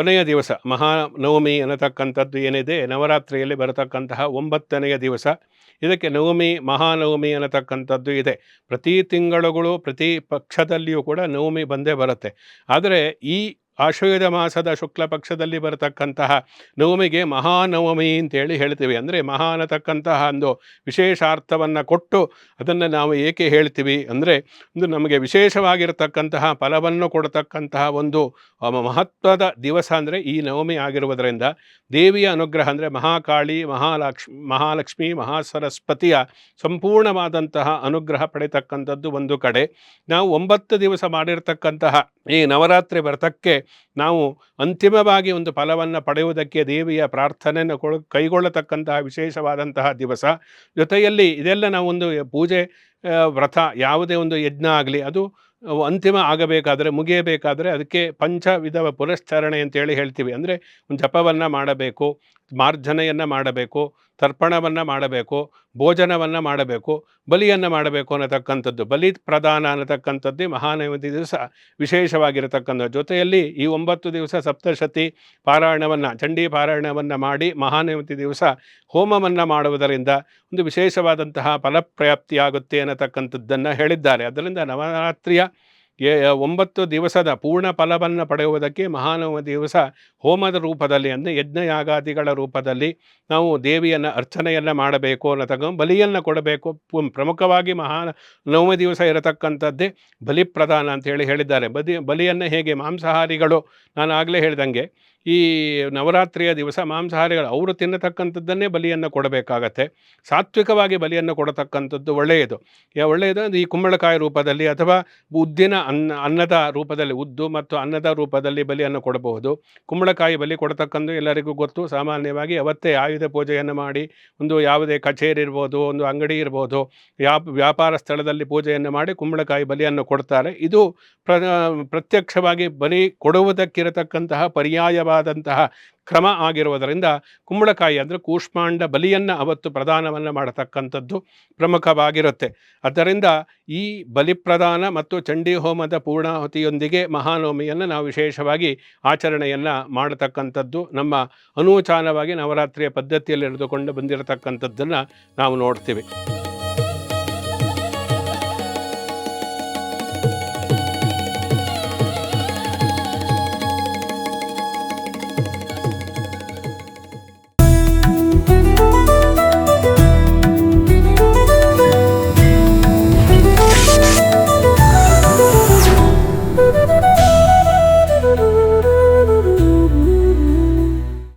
ಕೊನೆಯ ದಿವಸ, ಮಹಾನವಮಿ ಅನ್ನತಕ್ಕಂಥದ್ದು ಏನಿದೆ, ನವರಾತ್ರಿಯಲ್ಲಿ ಬರತಕ್ಕಂತಹ ಒಂಬತ್ತನೆಯ ದಿವಸ, ಇದಕ್ಕೆ ನವಮಿ, ಮಹಾನವಮಿ ಅನ್ನತಕ್ಕಂಥದ್ದು ಇದೆ. ಪ್ರತಿ ತಿಂಗಳುಗಳು, ಪ್ರತಿ ಪಕ್ಷದಲ್ಲಿಯೂ ಕೂಡ ನವಮಿ ಬಂದೇ ಬರುತ್ತೆ. ಆದರೆ ಈ ಆಶ್ವಯುಧ ಮಾಸದ ಶುಕ್ಲ ಪಕ್ಷದಲ್ಲಿ ಬರತಕ್ಕಂತಹ ನವಮಿಗೆ ಮಹಾನವಮಿ ಅಂತೇಳಿ ಹೇಳ್ತೀವಿ. ಅಂದರೆ ಮಹಾ ಅನ್ನತಕ್ಕಂತಹ ಒಂದು ವಿಶೇಷ ಅರ್ಥವನ್ನು ಕೊಟ್ಟು ಅದನ್ನು ನಾವು ಏಕೆ ಹೇಳ್ತೀವಿ? ಅಂದರೆ ಒಂದು ನಮಗೆ ವಿಶೇಷವಾಗಿರತಕ್ಕಂತಹ ಫಲವನ್ನು ಕೊಡತಕ್ಕಂತಹ ಒಂದು ಮಹತ್ವದ ದಿವಸ ಅಂದರೆ ಈ ನವಮಿ ಆಗಿರುವುದರಿಂದ ದೇವಿಯ ಅನುಗ್ರಹ ಅಂದರೆ ಮಹಾಕಾಳಿ ಮಹಾಲಕ್ಷ್ಮಿ ಮಹಾಲಕ್ಷ್ಮಿ, ಮಹಾಸರಸ್ವತಿಯ ಸಂಪೂರ್ಣವಾದಂತಹ ಅನುಗ್ರಹ ಪಡೆತಕ್ಕಂಥದ್ದು ಒಂದು ಕಡೆ. ನಾವು ಒಂಬತ್ತು ದಿವಸ ಮಾಡಿರ್ತಕ್ಕಂತಹ ಈ ನವರಾತ್ರಿ ವ್ರತಕ್ಕೆ ನಾವು ಅಂತಿಮವಾಗಿ ಒಂದು ಫಲವನ್ನು ಪಡೆಯುವುದಕ್ಕೆ ದೇವಿಯ ಪ್ರಾರ್ಥನೆಯನ್ನು ಕೊಳ, ಕೈಗೊಳ್ಳತಕ್ಕಂತಹ ವಿಶೇಷವಾದಂತಹ ದಿವಸ. ಜೊತೆಯಲ್ಲಿ ಇದೆಲ್ಲ ನಾವು ಒಂದು ಪೂಜೆ ವ್ರತ ಯಾವುದೇ ಒಂದು ಯಜ್ಞ ಆಗಲಿ, ಅದು ಅಂತಿಮ ಆಗಬೇಕಾದರೆ, ಮುಗಿಯಬೇಕಾದರೆ ಅದಕ್ಕೆ ಪಂಚ ಪಂಚವಿಧ ಪುರಸ್ಚರಣೆ ಅಂತೇಳಿ ಹೇಳ್ತೀವಿ. ಅಂದರೆ ಒಂದು ಜಪವನ್ನು ಮಾಡಬೇಕು, ಮಾರ್ಜನೆಯನ್ನು ಮಾಡಬೇಕು ತರ್ಪಣವನ್ನು ಮಾಡಬೇಕು, ಭೋಜನವನ್ನು ಮಾಡಬೇಕು, ಬಲಿಯನ್ನು ಮಾಡಬೇಕು ಅನ್ನತಕ್ಕಂಥದ್ದು, ಬಲಿ ಪ್ರಧಾನ ಅನ್ನತಕ್ಕಂಥದ್ದೇ ಮಹಾನವಮಿ ದಿವಸ ವಿಶೇಷವಾಗಿರತಕ್ಕಂಥ ಜೊತೆಯಲ್ಲಿ ಈ ಒಂಬತ್ತು ದಿವಸ ಸಪ್ತಶತಿ ಪಾರಾಯಣವನ್ನು, ಚಂಡಿ ಪಾರಾಯಣವನ್ನು ಮಾಡಿ ಮಹಾನವಮಿ ದಿವಸ ಹೋಮವನ್ನು ಮಾಡುವುದರಿಂದ ಒಂದು ವಿಶೇಷವಾದಂತಹ ಫಲಪ್ರಾಪ್ತಿಯಾಗುತ್ತೆ ಅನ್ನತಕ್ಕಂಥದ್ದನ್ನು ಹೇಳಿದ್ದಾರೆ. ಅದರಿಂದ ನವರಾತ್ರಿಯ ಒಂಬತ್ತು ದಿವಸದ ಪೂರ್ಣ ಫಲವನ್ನು ಪಡೆಯುವುದಕ್ಕೆ ಮಹಾನವ ದಿವಸ ಹೋಮದ ರೂಪದಲ್ಲಿ ಅಂದರೆ ಯಜ್ಞಯಾಗಾದಿಗಳ ರೂಪದಲ್ಲಿ ನಾವು ದೇವಿಯನ್ನು ಅರ್ಚನೆಯನ್ನು ಮಾಡಬೇಕು ಅನ್ನತಕ್ಕ ಬಲಿಯನ್ನು ಕೊಡಬೇಕು. ಪ್ರಮುಖವಾಗಿ ಮಹಾ ನವಮಿ ದಿವಸ ಇರತಕ್ಕಂಥದ್ದೇ ಬಲಿ ಅಂತ ಹೇಳಿ ಹೇಳಿದ್ದಾರೆ. ಬದಿ ಬಲಿಯನ್ನು ಹೇಗೆ ಮಾಂಸಾಹಾರಿಗಳು, ನಾನು ಆಗಲೇ ಹೇಳ್ದಂಗೆ ಈ ನವರಾತ್ರಿಯ ದಿವಸ ಮಾಂಸಾಹಾರಿಗಳು ಅವರು ತಿನ್ನತಕ್ಕಂಥದ್ದನ್ನೇ ಬಲಿಯನ್ನು ಕೊಡಬೇಕಾಗತ್ತೆ. ಸಾತ್ವಿಕವಾಗಿ ಬಲಿಯನ್ನು ಕೊಡತಕ್ಕಂಥದ್ದು ಒಳ್ಳೆಯದು. ಯಾ, ಒಳ್ಳೆಯದು ಈ ಕುಂಬಳಕಾಯಿ ರೂಪದಲ್ಲಿ ಅಥವಾ ಉದ್ದಿನ ಅನ್ನ, ಅನ್ನದ ರೂಪದಲ್ಲಿ, ಉದ್ದು ಮತ್ತು ಅನ್ನದ ರೂಪದಲ್ಲಿ ಬಲಿಯನ್ನು ಕೊಡಬಹುದು. ಕುಂಬಳಕಾಯಿ ಬಲಿ ಕೊಡತಕ್ಕಂಥ ಎಲ್ಲರಿಗೂ ಗೊತ್ತು. ಸಾಮಾನ್ಯವಾಗಿ ಅವತ್ತೇ ಆಯುಧ ಪೂಜೆಯನ್ನು ಮಾಡಿ, ಒಂದು ಯಾವುದೇ ಕಚೇರಿ ಇರ್ಬೋದು, ಒಂದು ಅಂಗಡಿ ಇರ್ಬೋದು, ವ್ಯಾಪ, ವ್ಯಾಪಾರ ಸ್ಥಳದಲ್ಲಿ ಪೂಜೆಯನ್ನು ಮಾಡಿ ಕುಂಬಳಕಾಯಿ ಬಲಿಯನ್ನು ಕೊಡ್ತಾರೆ. ಇದು ಪ್ರ, ಪ್ರತ್ಯಕ್ಷವಾಗಿ ಬಲಿ ಕೊಡುವುದಕ್ಕಿರತಕ್ಕಂತಹ ಪರ್ಯಾಯವಾದಂತಹ ಕ್ರಮ ಆಗಿರುವುದರಿಂದ ಕುಂಬಳಕಾಯಿ ಅಂದರೆ ಕೂಷ್ಮಾಂಡ ಬಲಿಯನ್ನು ಅವತ್ತು ಪ್ರದಾನವನ್ನು ಮಾಡತಕ್ಕಂಥದ್ದು ಪ್ರಮುಖವಾಗಿರುತ್ತೆ. ಆದ್ದರಿಂದ ಈ ಬಲಿಪ್ರದಾನ ಮತ್ತು ಚಂಡಿ ಹೋಮದ ಪೂರ್ಣಾಹುತಿಯೊಂದಿಗೆ ಮಹಾನವಮಿಯನ್ನು ನಾವು ವಿಶೇಷವಾಗಿ ಆಚರಣೆಯನ್ನು ಮಾಡತಕ್ಕಂಥದ್ದು, ನಮ್ಮ ಅನೂಚಾನವಾಗಿ ನವರಾತ್ರಿಯ ಪದ್ಧತಿಯಲ್ಲಿ ನಡೆದುಕೊಂಡು ಬಂದಿರತಕ್ಕಂಥದ್ದನ್ನು ನಾವು ನೋಡ್ತೀವಿ.